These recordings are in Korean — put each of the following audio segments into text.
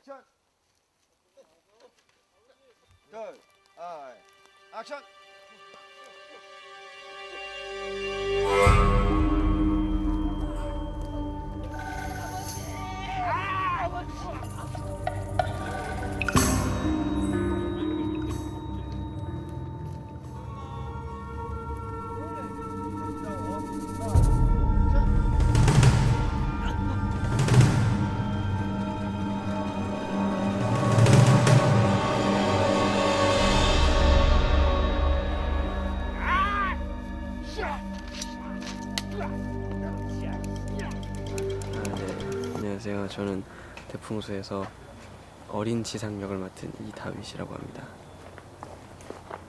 액션. 둘, 아, 액 네. 안녕하세요. 저는 대풍소에서 어린 지상 역을 맡은 이다윗이라고 합니다.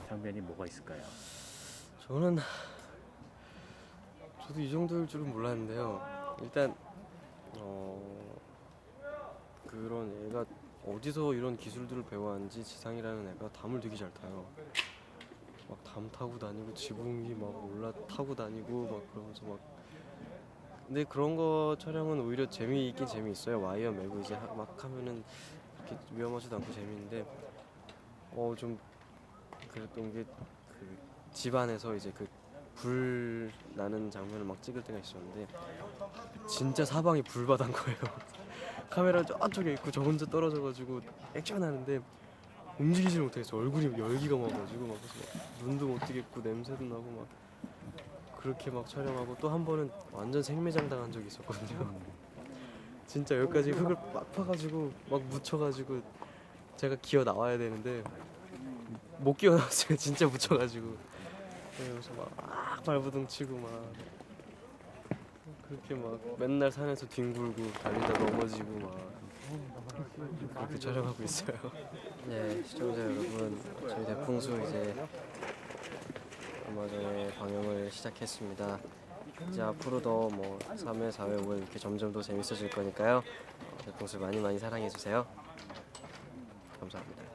장면이 뭐가 있을까요? 저는 저도 이 정도일 줄은 몰랐는데요. 일단 어 그런 애가 어디서 이런 기술들을 배워왔는지 지상이라는 애가 담을 되게 잘 타요. 막 담 타고 다니고 지붕이 막 올라 타고 다니고 막 그러면서 막 근데 그런 거 촬영은 오히려 재미있긴 재미있어요. 와이어 메고 이제 하- 막 하면은 그렇게 위험하지도 않고 재미있는데 어 좀 그랬던 게그 집안에서 이제 그 불 나는 장면을 막 찍을 때가 있었는데 진짜 사방이 불바다인 거예요. 카메라 저쪽에 있고 저 혼자 떨어져가지고 액션 하는데 움직이지를 못하겠어. 얼굴이 열기가 막가지고 막 그래서 막 눈도 못 뜨겠고 냄새도 나고 막 그렇게 막 촬영하고 또 한 번은 완전 생매장 당한 적이 있었거든요. 진짜 여기까지 흙을 빡 파가지고 막 묻혀가지고 제가 기어 나와야 되는데 못 기어 나왔어요. 진짜 묻혀가지고 그래서 막, 막 발부둥 치고 막 그렇게 막 맨날 산에서 뒹굴고 달리다 넘어지고 막 그렇게 촬영하고 있어요. 네 시청자 여러분 저희 대풍수 이제 얼마 전에 방영을 시작했습니다. 이제 앞으로도 뭐 3회, 4회, 5회 이렇게 점점 더 재밌어질 거니까요. 어, 대풍수 많이 많이 사랑해 주세요. 감사합니다.